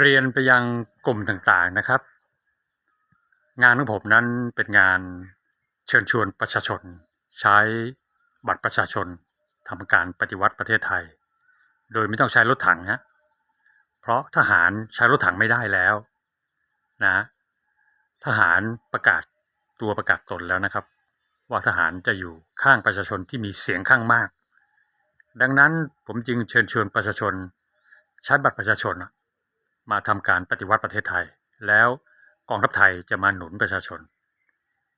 เรียนไปยังกลุ่มต่างๆนะครับ งานของผมนั้นเป็นงานเชิญชวนประชาชน ใช้บัตรประชาชนทำการปฏิวัติประเทศไทย โดยไม่ต้องใช้รถถังฮะเพราะทหารใช้รถถังไม่ได้แล้วนะทหารประกาศตัวประกาศตนแล้วนะครับ ว่าทหารจะอยู่ข้างประชาชนที่มีเสียงข้างมาก ดังนั้นผมจึงเชิญชวนประชาชน ใช้บัตรประชาชน มาทำการปฏิวัติประเทศไทย แล้วกองทัพไทยจะมาหนุนประชาชน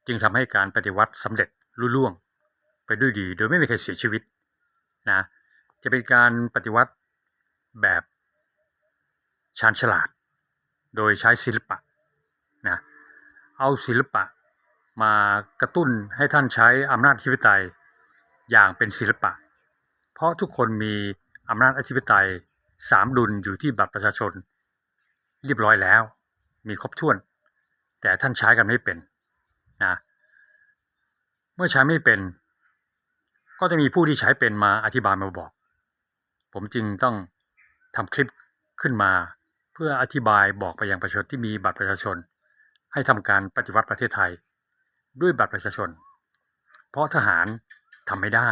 จึงทำให้การปฏิวัติสำเร็จลุล่วง ไปด้วยดี โดยไม่มีใครเสียชีวิตนะจะเป็นการปฏิวัติแบบชาญฉลาด โดยใช้ศิลปะนะเอาศิลปะมากระตุ้นให้ท่านใช้อำนาจอธิปไตยอย่างเป็นศิลปะ เพราะทุกคนมีอำนาจอธิปไตยสามดุลอยู่ที่บัตรประชาชน เรียบร้อยแล้ว มีครบถ้วน แต่ท่านใช้กันไม่เป็นนะเมื่อใช้ไม่เป็น ก็จะมีผู้ที่ใช้เป็นมาอธิบายมาบอก ผมจึงต้องทำคลิปขึ้นมา เพื่ออธิบายบอกไปยังประชาชนที่มีบัตรประชาชน ให้ทำการปฏิวัติประเทศไทย ด้วยบัตรประชาชน เพราะทหารทำไม่ได้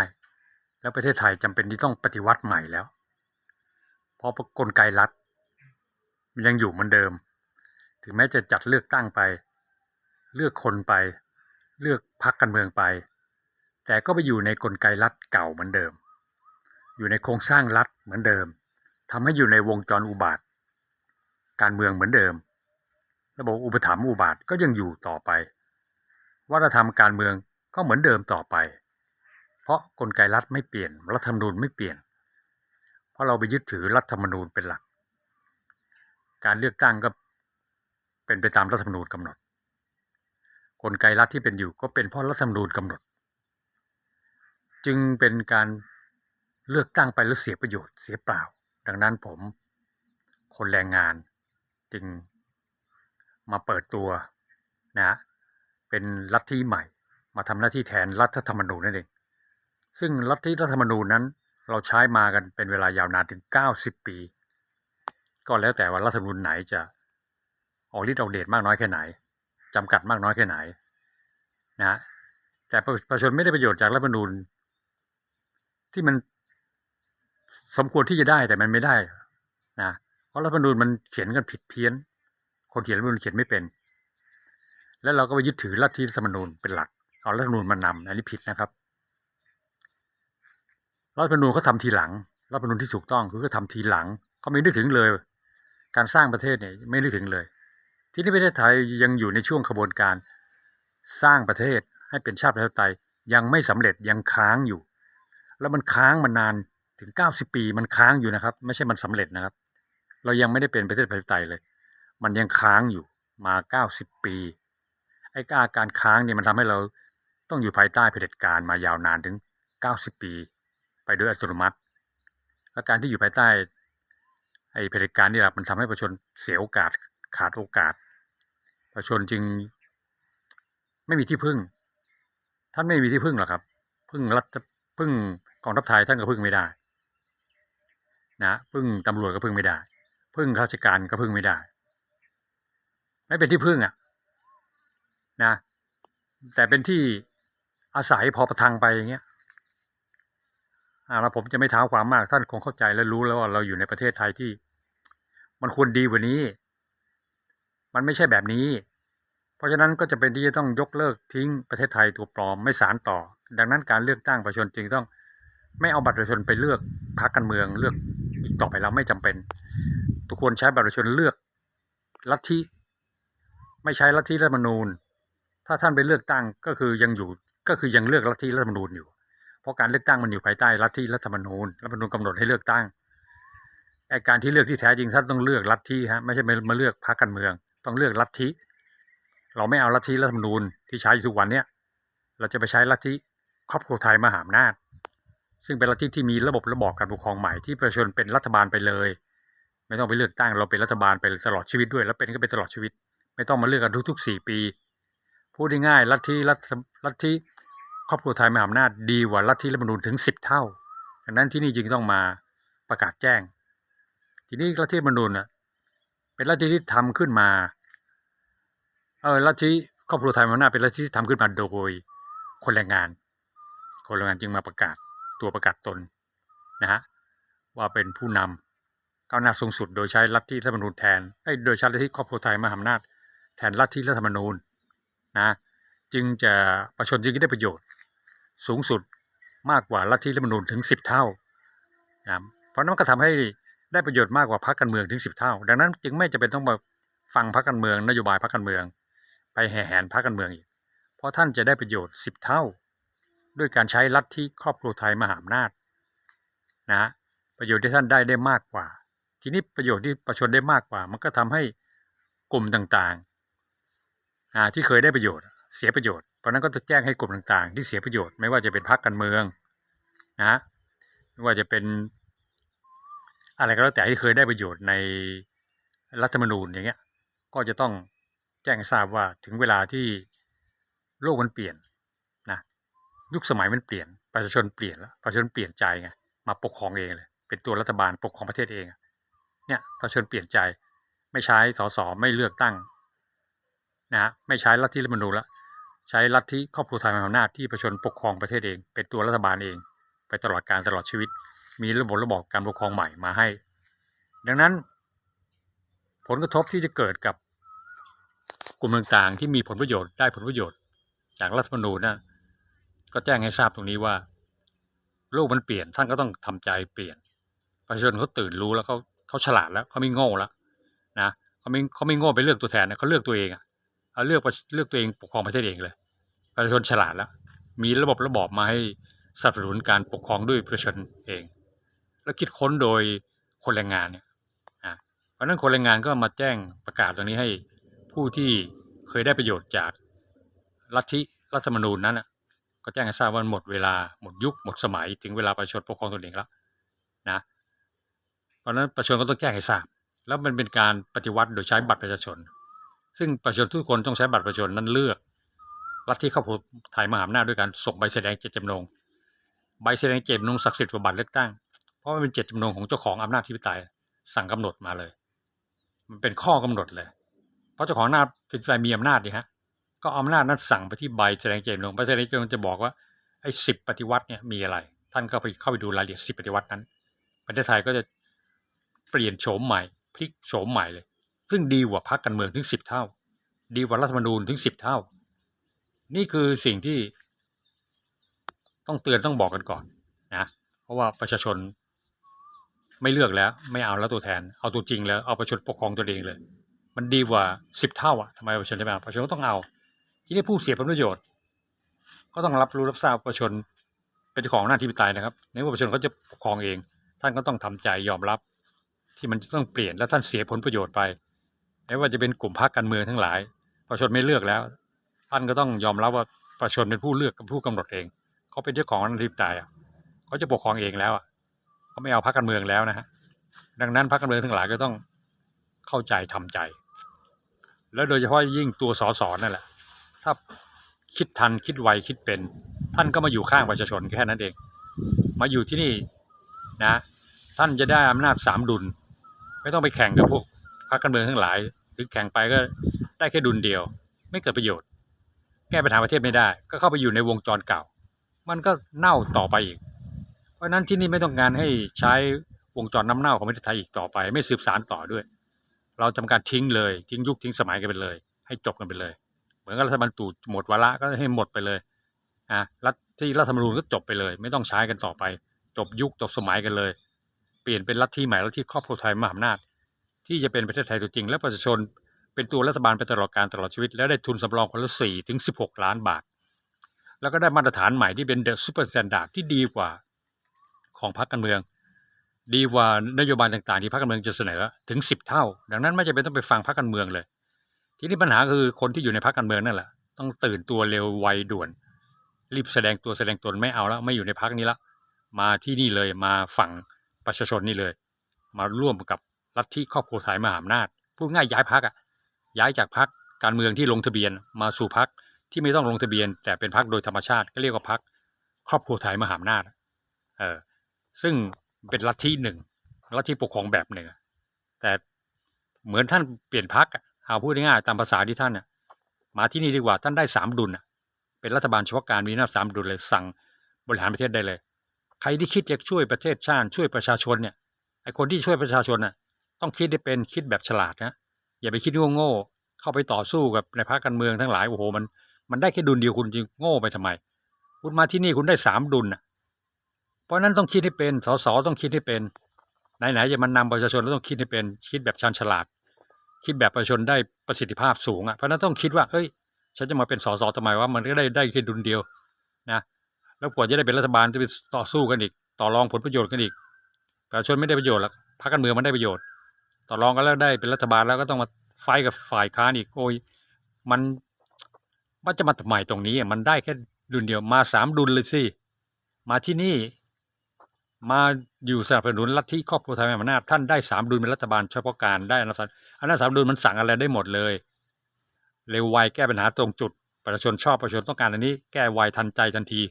แล้วประเทศไทยจำเป็นที่ต้องปฏิวัติใหม่แล้ว เพราะกลไกรัฐมัน ยังอยู่เหมือนเดิม ถึงแม้จะจัดเลือกตั้งไป เลือกคนไป เลือกพรรคการเมืองไป แต่ก็ไปอยู่ในกลไกรัฐเก่าเหมือนเดิม อยู่ในโครงสร้างรัฐเหมือนเดิมทำให้อยู่ในวงจรอุบาท การเมืองเหมือนเดิม ระบบอุปถัมภ์อุบาทก็ยังอยู่ต่อไป วัฒนธรรมการเมืองก็เหมือนเดิมต่อไป เพราะกลไกรัฐไม่เปลี่ยน รัฐธรรมนูญไม่เปลี่ยน เพราะเราไปยึดถือรัฐธรรมนูญเป็นหลัก การเลือกตั้งก็เป็นไปตามรัฐธรรมนูญกำหนด กลไกรัฐที่เป็นอยู่ก็เป็นเพราะรัฐธรรมนูญกำหนด จึงเป็นการเลือกตั้งไปแล้วเสียประโยชน์เสียเปล่า ดังนั้นผมคนแรงงานจึงมาเปิดตัวนะเป็นลัฐทธิใหม่ มาทำหน้าที่แทนรัฐธรรมนูญนั่นเองซึ่งลัฐทธิรัฐธรรมนูญนั้น เราใช้มากันเป็นเวลายาวนานถึง 90 ปี ก็แล้วแต่ว่ารัฐธรรมนูญไหนจะออกฤทธิ์ออกเดชมากน้อยแค่ไหนจำกัดมากน้อยแค่ไหนนะแต่ประชาชนไม่ได้ประโยชน์จากรัฐธรรมนูญ ที่มันสมควรที่จะได้แต่มันไม่ได้นะเพราะรัฐธรรมนูญมันเขียนกันผิดเพี้ยน คนเขียนรัฐธรรมนูญเขียนไม่เป็น แล้วเราก็ไปยึดถือลัทธิรัฐธรรมนูญเป็นหลัก เอารัฐธรรมนูญมานำอันนี้ผิดนะครับรัฐธรรมนูญเขาทาทีหลังรัฐธรรมนูญที่ถูกต้องคือเขาทาทีหลังเขาไม่นึกถึงเลย การสร้างประเทศเนี่ยไม่นึกถึงเลย ที่นี่ประเทศไทยยังอยู่ในช่วงขบวนการ สร้างประเทศให้เป็นชาติประชาธิปไตยยังไม่สำเร็จยังค้างอยู่ แล้วมันค้างมานานถึง 90 ปีมันค้างอยู่นะครับ ไม่ใช่มันสำเร็จนะครับ เรายังไม่ได้เป็นประเทศประชาธิปไตยเลย มันยังค้างอยู่มา 90 ปีไอ้กาการค้างเนี่ยมันทำให้เราต้องอยู่ภายใต้เผด็จการมายาวนานถึง 90 ปี ไปโดยอัตโนมัติ และการที่อยู่ภายใต้ ไอ้เผด็จการนี่แหละมันทำให้ประชาชนเสียโอกาสขาดโอกาส ประชาชนจึงไม่มีที่พึ่ง ท่านไม่มีที่พึ่งหรอกครับ พึ่งรัฐพึ่งกองทัพไทยท่านก็พึ่งไม่ได้ นะพึ่งตำรวจก็พึ่งไม่ได้ พึ่งข้าราชการก็พึ่งไม่ได้ ไม่เป็นที่พึ่งอะ นะ แต่เป็นที่อาศัยพอประทังไปอย่างเงี้ย อ่าแล้วผมจะไม่ท้าความมากท่านคงเข้าใจและรู้แล้วว่าเราอยู่ในประเทศไทยที่ มันควรดีกว่านี้ มันไม่ใช่แบบนี้ เพราะฉะนั้นก็จะเป็นที่จะต้องยกเลิกทิ้งประเทศไทยตัวปลอมไม่สารต่อ ดังนั้นการเลือกตั้งประชาชนจึงต้อง ไม่เอาบัตรประชาชนไปเลือกพรรคการเมืองเลือกอีกต่อไปแล้วไม่จำเป็น ทุกคนใช้บัตรประชาชนเลือกลัทธิไม่ใช้ลัทธิรัฐธรรมนูญ ถ้าท่านไปเลือกตั้งก็คือยังอยู่ก็คือยังเลือกลัทธิรัฐธรรมนูญอยู่ เพราะการเลือกตั้งมันอยู่ภายใต้ลัฐทธิรัฐธรรมนูญรัฐธรรมนูญกำหนดให้เลือกตั้งไอการที่เลือกที่แท้จริงท่านต้องเลือกลัฐทธิฮะไม่ใช่มาเลือกพรรคการเมือง ต้องเลือกลัฐทธิเราไม่เอาลัฐทธิรัฐธรรมนูญที่ใช้อยู่ทุกวันเนี้ยเราจะไปใช้ลัฐทธิครอบครัวไทยมหาอำนาจซึ่งเป็นลัทธิที่มีระบบระบอบการปกครองใหม่ที่ประชาชนเป็นรัฐบาลไปเลย ไม่ต้องไปเลือกตั้งเราเป็นรัฐบาลไปตลอดชีวิตด้วยแล้วเป็นก็เป็นตลอดชีวิต ไม่ต้องมาเลือกกันทุกๆสี่ปี พูดง่ายๆลัทธิรัฐลัฐทธิ ครอบครัวไทยมหาอำนาจดีกว่าลัทธิรัฐมนูญถึงสิบเท่าดังนั้นที่นี่จึงต้องมาประกาศแจ้ง ทีนี้ลัทธิรัฐมนูญน่ะเป็นเป็นลัทธิที่ทำขึ้นมาเออลัทธิครอบครัวไทยมาหน้าจเป็นลัทธิที่ทำขึ้นมาโดยคนแรงงาน คนแรงงานจึงมาประกาศตัวประกาศตนนะฮะว่าเป็นผู้นำก้าวหน้าสูงสุด โดยใช้ลัทธิรัฐมนูญแทนเอ้โดยใช้ลัทธิครอบครัวไทยมหาอำนาจแทนลัทธิรัฐธรรมนูญนะจึงจะประชาชนจึงได้ประโยชน์ สูงสุดมากกว่าลัทธิรัฐมนูญถึงสิบเท่านะเพราะนั้นก็ทำให้ได้ประโยชน์มากกว่าพรรคการเมืองถึงสิบเท่า ดังนั้นจึงไม่จำเป็นต้องมาฟังพรรคการเมืองนโยบายพรรคการเมือง ไปแห่แหนพรรคการเมืองอีก เพราะท่านจะได้ประโยชน์สิบเท่า ด้วยการใช้ลัฐทธิครอบครัวไทยมหาอำนาจนะประโยชน์ที่ท่านได้ได้มากกว่า ทีนี้ประโยชน์ที่ประชาชนได้มากกว่า มันก็ทำให้กลุ่มต่างๆที่เคยได้ประโยชน์ เสียประโยชน์ เพราะนั้นก็จะแจ้งให้กลุ่มต่างๆ ที่เสียประโยชน์ไม่ว่าจะเป็นพรรคการเมืองนะไม่ว่าจะเป็นอะไรก็แล้วแต่ที่เคยได้ประโยชน์ในรัฐธรรมนูญอย่างเงี้ยก็จะต้องแจ้งทราบว่าถึงเวลาที่โลกมันเปลี่ยนนะยุคสมัยมันเปลี่ยน ประชาชนเปลี่ยนแล้วประชาชนเปลี่ยนใจไงมาปกครองเองเลย เป็นตัวรัฐบาลปกครองประเทศเองเนี่ยประชาชนเปลี่ยนใจ ไม่ใช้สสไม่เลือกตั้งนะฮะไม่ใช้ลัทธิรัฐธรรมนูญละ ใช้ลัทธิครอบครัวไทยมหาอำนาจที่ประชาชนปกครองประเทศเอง เป็นตัวรัฐบาลเอง ไปตลอดการตลอดชีวิต มีระบบระบอบการปกครองใหม่มาให้ ดังนั้น ผลกระทบที่จะเกิดกับกลุ่มต่างๆที่มีผลประโยชน์ได้ผลประโยชน์ จากรัฐธรรมนูญนะก็แจ้งให้ทราบตรงนี้ว่า โลกมันเปลี่ยนท่านก็ต้องทำใจเปลี่ยน ประชาชนเขาตื่นรู้แล้วเขาเขาฉลาดแล้วเขาไม่โง่แล้วนะเขาไม่เขาไม่โง่ไปเลือกตัวแทนนะเขาเลือกตัวเองอะ เขาเลือกปเลือกตัวเองปกครองประเทศเองเลยประชาชนฉลาดแล้ว มีระบบระบอบมาให้สนับสนุนการปกครองด้วยประชาชนเอง แล้วคิดค้นโดยคนแรงงานเนี่ยอ่าเพราะนั้นคนแรงงานก็มาแจ้งประกาศตรงนี้ให้ผู้ที่เคยได้ประโยชน์จากลัทธิรัฐธรรมนูญนั้นน่ะก็แจ้งให้ทราบว่าหมดเวลาหมดยุคหมดสมัยถึงเวลาประชาชนปกครองตนเองแล้วนะเพราะนั้นประชาชนก็ต้องแจ้งให้ทราบ แล้วมันเป็นการปฏิวัติโดยใช้บัตรประชาชน ซึ่งประชาชนทุกคนต้องใช้บัตรประชาชนนั้นเลือกลัฐทธิครอบครัวไทยมหาอำนาจด้วยการส่งใบแสดงเจตจำนง ใบแสดงเจตจำนงศักดิ์สิทธิ์กว่าบัตรเลือกตั้ง เพราะมันเป็นเจตจำนงของเจ้าของอำนาจที่ปไตยสั่งกำหนดมาเลย มันเป็นข้อกำหนดเลย เพราะเจ้าของอำนาจเป็นไตยมีอำนาจดีฮะ ก็อำนาจนั้นสั่งไปที่ใบแสดงเจตจำนงใบแสดงเจตจำนงจะบอกว่าไอ้สิบปฏิวัติเนี่ยมีอะไร ท่านก็ไปเข้าไปดูรายละเอียดสิบปฏิวัตินั้น ประเทศไทยก็จะเปลี่ยนโฉมใหม่พลิกโฉมใหม่เลย ซึ่งดีกว่าพรรคการเมืองถึงสิบเท่า ดีกว่ารัฐธรรมนูญถึงสิบเท่า นี่คือสิ่งที่ต้องเตือนต้องบอกกันก่อนนะเพราะว่าประชาชนไม่เลือกแล้ว ไม่เอาแล้วตัวแทน เอาตัวจริงแล้วเอาประชาชนปกครองตัวเองเลย มันดีกว่าสิบเท่าอะทำไมประชาชนจะไม่เอาประชาชนต้องเอา ที่ได้ผู้เสียผลประโยชน์ ก็ต้องรับรู้รับทราบประชาชนเป็นเจ้าของหน้าที่ปไตยนะครับในเมื่อประชาชนเขาจะปกครองเอง ท่านก็ต้องทำใจยอมรับที่มันต้องเปลี่ยนแล้วท่านเสียผลประโยชน์ไป ไม่ว่าจะเป็นกลุ่มพรรคการเมืองทั้งหลายประชาชนไม่เลือกแล้ว ท่านก็ต้องยอมรับว่าประชาชนเป็นผู้เลือกกับผู้กำหนดเอง เขาเป็นเจ้าของหน้าที่ปไตยอะเขาจะปกครองเองแล้วอะเขาไม่เอาพรรคการเมืองแล้วนะฮะดังนั้นพรรคการเมืองทั้งหลายก็ต้องเข้าใจทำใจ แล้วโดยเฉพาะยิ่งตัวสสนั่นแหละ ถ้าคิดทันคิดไวคิดเป็น ท่านก็มาอยู่ข้างประชาชนแค่นั้นเอง มาอยู่ที่นี่นะ ท่านจะได้อำนาจสามดุล ไม่ต้องไปแข่งกับพวกพรรคการเมืองทั้งหลาย หรือแข่งไปก็ได้แค่ดุลเดียว ไม่เกิดประโยชน์ แก้ปัญหาประเทศไม่ได้ ก็เข้าไปอยู่ในวงจรเก่า มันก็เน่าต่อไปอีก เพราะฉะนั้นที่นี่ไม่ต้องการให้ใช้วงจรน้ำเน่าของประเทศไทยอีกต่อไป ไม่สืบสานต่อด้วย เราจำการทิ้งเลยทิ้งยุคทิ้งสมัยกันไปเลย ให้จบกันไปเลย เหมือนกับรัฐบาลตู่หมดวาระก็ให้หมดไปเลยอะรัฐที่รัฐธรรมนูญก็จบไปเลย ไม่ต้องใช้กันต่อไป จบยุคจบสมัยกันเลย เปลี่ยนเป็นรัฐที่ใหม่รัฐที่ครอบครัวไทยมหาอำนาจ ที่จะเป็นประเทศไทยตัวจริง และประชาชนเป็นตัวรัฐบาลไปตลอดการตลอดชีวิต แล้วได้ทุนสำรองคนละสี่ถึงสิบหกล้านบาท แล้วก็ได้มาตรฐานใหม่ที่เป็นเดอะซูเปอร์สแตนดาร์ดที่ดีกว่าของพรรคการเมือง ดีกว่านโยบายต่างๆ ที่พรรคการเมืองจะเสนอถึงสิบเท่า ดังนั้นไม่จำเป็นต้องไปฟังพรรคการเมืองเลย ทีนี้ปัญหาคือคนที่อยู่ในพรรคการเมืองนั่นแหละต้องตื่นตัวเร็วไวด่วน รีบแสดงตัวแสดงตนไม่เอาแล้วไม่อยู่ในพรรคนี้ละมาที่นี่เลยมาฝั่งประชาชนนี่เลย มาร่วมกับ ลัทธิครอบครัวไทยมหาอำนาจพูดง่ายย้ายพรรคอะย้ายจากพรรคการเมืองที่ลงทะเบียนมาสู่พรรคที่ไม่ต้องลงทะเบียน แต่เป็นพรรคโดยธรรมชาติก็เรียกว่าพรรครอบครัวไทยมหาอำนาจเออซึ่งเป็นลัทธิหนึ่งลัทธิปกครองแบบหนึ่งแต่เหมือนท่านเปลี่ยนพักเอาพูดง่ายๆตามภาษาที่ท่านน่ะมาที่นี่ดีกว่าท่านได้สามดุลน่ะเป็นรัฐบาลเฉพาะการมีอำนาจสามดุลเลยสั่งบริหารประเทศได้เลย ใครที่คิดจะช่วยประเทศชาติช่วยประชาชนเนี่ยไอคนที่ช่วยประชาชนน่ะ ต้องคิดได้เป็นคิดแบบฉลาดนะอย่าไปคิดโง่ๆเข้าไปต่อสู้กับในพรรคการเมืองทั้งหลายโอ้โหมันมันได้แค่ดุลเดียวคุณจริงโง่ไปทำไม คุณมาที่นี่คุณได้สามดุลนะเพราะนั้นต้องคิดให้เป็นสสต้องคิดให้เป็นไหนๆจะมันนำประชาชนเราต้องคิดให้เป็นคิดแบบชันฉลาด คิดแบบประชาชนได้ประสิทธิภาพสูงอะเพราะฉะนั้นต้องคิดว่าเอ้ยฉันจะมาเป็นสสทำไมว่ามันก็ได้ได้แค่ดุลเดียวนะแล้วกว่าจะได้เป็นรัฐบาลจะไปต่อสู้กันอีก ต่อรองผลประโยชน์กันอีกประชาชนไม่ได้ประโยชน์หรอกพรรคการเมืองมันได้ประโยชน์ ต่อรองกันแล้วได้เป็นรัฐบาลแล้วก็ต้องมาไฟกับฝ่ายค้านอีกโอ้ยมันมันจะมาทำไมตรงนี้อะมันได้แค่ดุลเดียวมาสามดุลเลยสิมาที่นี่มาอยู่สนับสนุนลัทธิครอบครัวไทยม่อำนาจท่านได้สามดุลเป็นรัฐบาลเฉพาะการได้อำนาจศาอำนาจสามดุลมันสั่งอะไรได้หมดเลย เร็วไวแก้ปัญหาตรงจุด ประชาชนชอบประชาชนต้องการอันนี้ แก้ไวทันใจทันที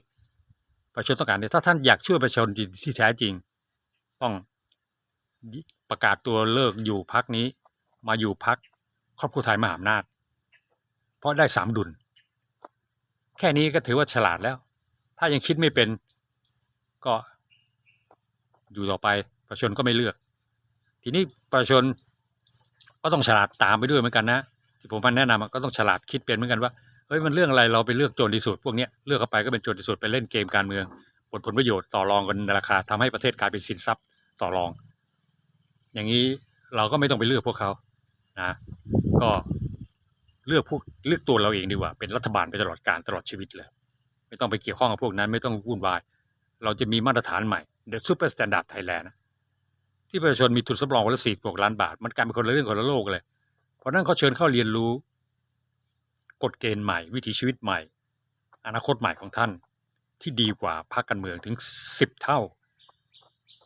ประชาชนต้องการเนี่ยถ้าท่านอยากช่วยประชาชนจริงที่แท้จริง ต้อง ประกาศตัวเลิกอยู่พักนี้ มาอยู่พักครอบครัวไทยมหาอำนาจ เพราะได้สามดุล แค่นี้ก็ถือว่าฉลาดแล้ว ถ้ายังคิดไม่เป็นก็อยู่ต่อไปประชาชนก็ไม่เลือก ทีนี้ประชาชนก็ต้องฉลาดตามไปด้วยเหมือนกันนะที่ผมมาแนะนำก็ต้องฉลาดคิดเป็นเหมือนกันว่าเฮ้ยมันเรื่องอะไรเราไปเลือกโจรที่สุดพวกเนี้ยเลือกเข้าไปก็เป็นโจรที่สุดไปเล่นเกมการเมืองผลผลประโยชน์ต่อรองกันในราคาทำให้ประเทศกลายเป็นสินทรัพย์ต่อรอง อย่างนี้เราก็ไม่ต้องไปเลือกพวกเขานะก็เลือกพวกเลือกตัวเราเองดีกว่า เป็นรัฐบาลไปตลอดการตลอดชีวิตเลย ไม่ต้องไปเกี่ยวข้องกับพวกนั้น ไม่ต้องวุ่นวาย เราจะมีมาตรฐานใหม่ The Super Standard Thailand นะที่ประชาชนมีทุนสำรองวันละสี่กว่าล้านบาท มันกลายเป็นคนละเรื่องคนละโลกเลย เพราะนั้นเขาเชิญเข้าเรียนรู้ กฎเกณฑ์ใหม่ วิถีชีวิตใหม่ อนาคตใหม่ของท่าน ที่ดีกว่าพรรคการเมืองถึงสิบเท่า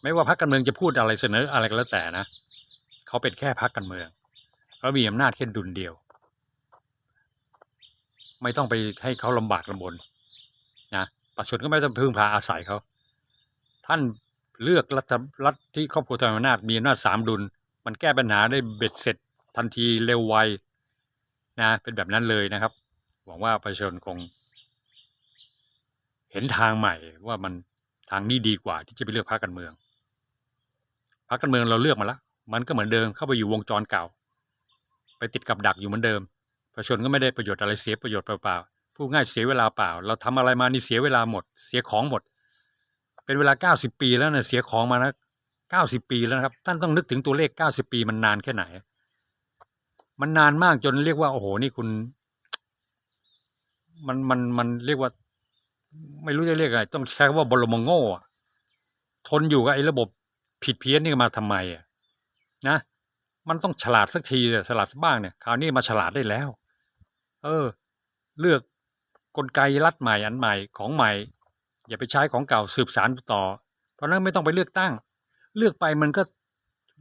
ไม่ว่าพรรคการเมืองจะพูดอะไรเสนออะไรก็แล้วแต่นะเขาเป็นแค่พรรคการเมืองแล้วมีอำนาจแค่ดุลเดียว ไม่ต้องไปให้เขาลำบากลำบนนะประชาชนก็ไม่ต้องพึ่งพาอาศัยเขาท่านเลือกรัฐรัฐที่ครอบครัวไทยอำนาจมีอำนาจสามดุล มันแก้ปัญหาได้เบ็ดเสร็จทันทีเร็วไวนะเป็นแบบนั้นเลยนะครับ หวังว่าประชาชนคง เห็นทางใหม่ว่ามันทางนี้ดีกว่าที่จะไปเลือกพรรคการเมือง พรรคการเมืองเราเลือกมาแล้วมันก็เหมือนเดิมเข้าไปอยู่วงจรเก่า ไปติดกับดักอยู่เหมือนเดิม ประชาชนก็ไม่ได้ประโยชน์อะไรเสียประโยชน์เปล่าๆพูดง่ายเสียเวลาเปล่า เราทำอะไรมานี่เสียเวลาหมด เสียของหมด เป็นเวลาเก้าสิบปีแล้วนี่ยเสียของมานะเก้าสิบปีแล้วนะครับท่านต้องนึกถึงตัวเลขเก้าสิบปีมันนานแค่ไหน มันนานมากจนเรียกว่าโอ้โหนี่คุณ มันมันมันเรียกว่า ไม่รู้จะเรียกอะไรต้องใช้คำว่าบรมโง่ทนอยู่กับไอ้ระบบ ผิดเพี้ยนนี่มาทำไมอะนะมันต้องฉลาดสักทีฉลาดสักบ้างเนี่ยคราวนี้มาฉลาดได้แล้ว เออ เลือกกลไกรัฐใหม่อันใหม่ของใหม่ อย่าไปใช้ของเก่าสืบสารต่อ เพราะนั้นไม่ต้องไปเลือกตั้ง เลือกไปมันก็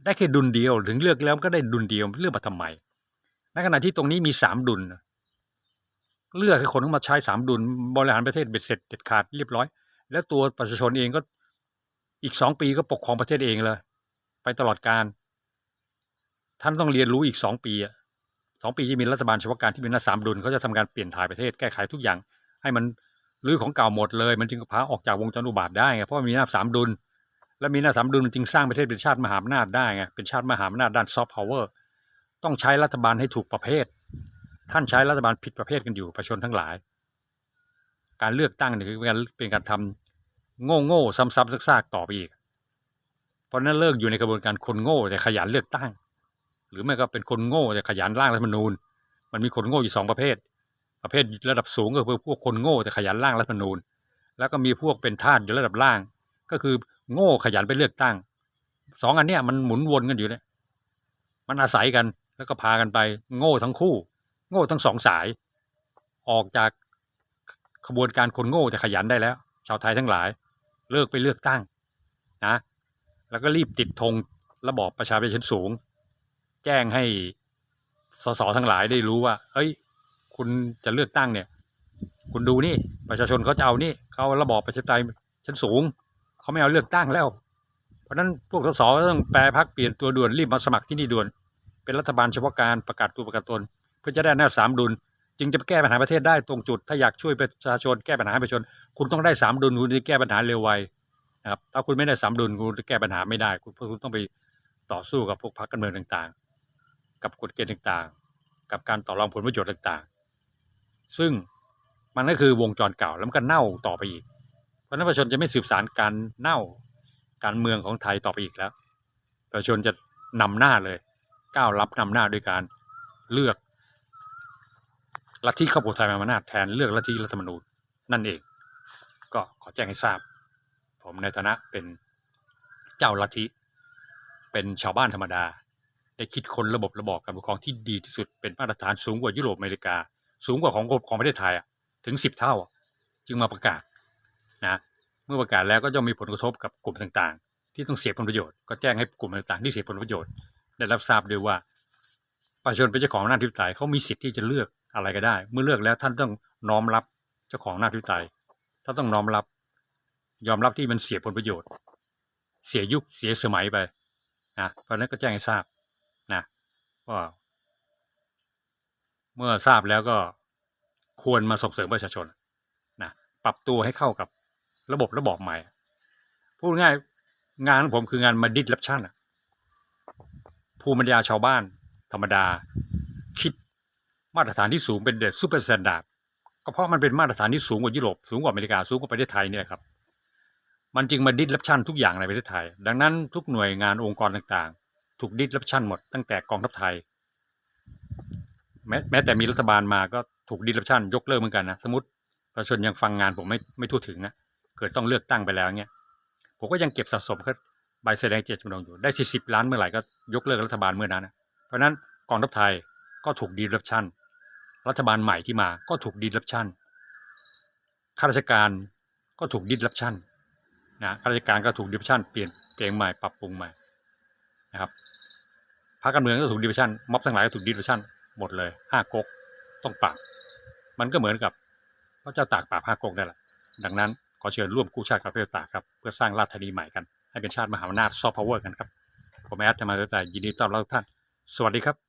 ได้แค่ดุลเดียว ถึงเลือกแล้วก็ได้ดุลเดียวเลือกมาทำไมในขณะที่ตรงนี้มีสามดุลเลือกให้คนเข้ามาใช้สามดุลบริหารประเทศเบ็ดเสร็จเด็ดขาดเรียบร้อย แล้วตัวประชาชนเองก็ อีกสองปีก็ปกครองประเทศเองเลย ไปตลอดการ ท่านต้องเรียนรู้อีกสองปีอะสองปีที่มีรัฐบาลเฉพาะการที่มีน้าสามดุลเขาจะทำการเปลี่ยนถ่ายประเทศแก้ไขทุกอย่าง ให้มันรื้อของเก่าหมดเลย มันจึงพาออกจากวงจรอุบาทได้ไงเพราะมีหน้าสามดุล และมีหน้าสามดุลมันจึงสร้างประเทศเป็นชาติมหาอำนาจได้ไงเป็นชาติมหาอำนาจด้านซอฟต์พาวเวอร์ต้องใช้รัฐบาลให้ถูกประเภท ท่านใช้รัฐบาลผิดประเภทกันอยู่ประชาชนทั้งหลาย การเลือกตั้งเนี่ยคือเป็นการเป็นการทำ โง่โง่ซ้ำๆซากๆต่อไปอีก เพราะฉะนั้นเลิกอยู่ในกระบวนการคนโง่แต่ขยันเลือกตั้ง หรือไม่ก็เป็นคนโง่แต่ขยันร่างรัฐธรรมนูญ มันมีคนโง่อยู่สองประเภท ประเภทระดับสูงก็คือพวกคนโง่แต่ขยันร่างรัฐธรรมนูญ แล้วก็มีพวกเป็นทาสอยู่ระดับล่าง ก็คือโง่ขยันไปเลือกตั้งสองอันเนี้ยมันหมุนวนกันอยู่เนี่ยมันอาศัยกันแล้วก็พากันไป โง่ทั้งคู่ โง่ทั้งสองสาย ออกจากขบวนการคนโง่แต่ขยันได้แล้ว ชาวไทยทั้งหลาย เลิกไปเลือกตั้งนะแล้วก็รีบติดธงระบอบประชาธิปไตยชั้นสูง แจ้งให้สสทั้งหลายได้รู้ว่าเอ้ย คุณจะเลือกตั้งเนี่ย คุณดูนี่ประชาชนเขาจะเอานี่เขาระบอบประชาธิปไตยชั้นสูงเขาไม่เอาเลือกตั้งแล้ว เพราะฉะนั้นพวกสสต้องแปรพักเปลี่ยนตัวด่วนรีบมาสมัครที่นี่ด่วน เป็นรัฐบาลเฉพาะการประกาศตัวประกาศตน เพื่อจะได้อำนาจสามดุล จึงจะแก้ปัญหาประเทศได้ตรงจุด ถ้าอยากช่วยประชาชนแก้ปัญหาให้ประชาชน คุณต้องได้สามดุลคุณจะแก้ปัญหาเร็วไวนะครับถ้าคุณไม่ได้สามดุลคุณจะแก้ปัญหาไม่ได้ คุณคุณต้องไปต่อสู้กับพวกพรรคการเมืองต่างๆ กับกฎเกณฑ์ต่างๆ กับการต่อรองผลประโยชน์ต่างๆ ซึ่งมันก็คือวงจรเก่าแล้วมันก็เน่าต่อไปอีก เพราะนั้นประชาชนจะไม่สืบสารการเน่าการเมืองของไทยต่อไปอีกแล้ว ประชาชนจะนำหน้าเลยก้าวรับนำหน้าด้วยการเลือกลัทธิข้าวโพดไทยมาอำนาจแทนเลือกลัทธิรัฐธรรมนูญนั่นเอง ก็ขอแจ้งให้ทราบ ผมในฐานะเป็นเจ้าลัทธิเป็นชาวบ้านธรรมดา ได้คิดค้นระบบระบอบการปกครองที่ดีที่สุดเป็นมาตรฐานสูงกว่ายุโรปอเมริกา สูงกว่าของของประเทศไทยถึงสิบเท่า จึงมาประกาศนะเมื่อประกาศแล้วก็ย่อมมีผลกระทบกับกลุ่มต่างๆ ที่ต้องเสียผลประโยชน์ก็แจ้งให้กลุ่มต่างๆ ที่เสียผลประโยชน์ ได้รับทราบด้วยว่าประชาชนเป็นเจ้าของอำนาจอธิปไตยเขามีสิทธิ์ที่จะเลือกอะไรก็ได้ เมื่อเลือกแล้วท่านต้องน้อมรับเจ้าของอำนาจอธิปไตย ท่าต้องน้อมรับ ยอมรับที่มันเสียผลประโยชน์ เสียยุคเสียสมัยไปนะเพราะฉะนั้นก็แจ้งให้ทราบนะว่าเมื่อทราบแล้วก็ควรมาส่งเสริมประชาชนนะปรับตัวให้เข้ากับระบบระบอบใหม่ พูดง่ายงานของผมคืองานมาดิสลับชั่นภูมิปัญญาชาวบ้าน ธรรมดา คิดมาตรฐานที่สูงเป็นเด็ดซูเปอร์สแตนดาร์ด ก็เพราะมันเป็นมาตรฐานที่สูงกว่ายุโรปสูงกว่าอเมริกาสูงกว่าประเทศไทยเนี่ยครับ มันจึงมาดิสลับชั่นทุกอย่างในประเทศไทย ดังนั้นทุกหน่วยงานองค์กรต่างๆ ถูกดิสลับชั่นหมดตั้งแต่กองทัพไทย แม้แม้แต่มีรัฐบาลมาก็ถูกดิสรัปชันยกเลิกเหมือนกันนะสมมติประชาชนยังฟังงานผมไม่ไม่ทั่วถึงนะเกิดต้องเลือกตั้งไปแล้วเนี่ยผมก็ยังเก็บสะสมก็ใบแสดงเจตจำนงอยู่ได้สี่สิบล้านเมื่อไหร่ก็ยกเลิกรัฐบาลเมื่อนั้นนะเพราะนั้นกองทัพไทยก็ถูกดีรัปชัน รัฐบาลใหม่ที่มาก็ถูกดีรัปชันข้าราชการก็ถูกดิสรัปชันนะข้าราชการก็ถูกดิสรัปชันเปลี่ยนเปลี่ยนใหม่ปรับปรุงใหม่นะครับพรรคการเมืองก็ถูกดิสรัปชันม็อบทั้งหลายก็ถูกดิสรัปชันหมดเลยห้าก๊กต้องปราบมันก็เหมือนกับพระเจ้าตากปราบห้าก๊กนั่นแหละดังนั้นขอเชิญร่วมกู้ชาติกับพระเจ้าตากครับเพื่อสร้างราชธานีใหม่กันให้เป็นชาติมหาอำนาจซอฟต์พาวเวอร์กันครับผมแอดธรรมาธิปไตยยินดีต้อนรับทุกท่านสวัสดีครับ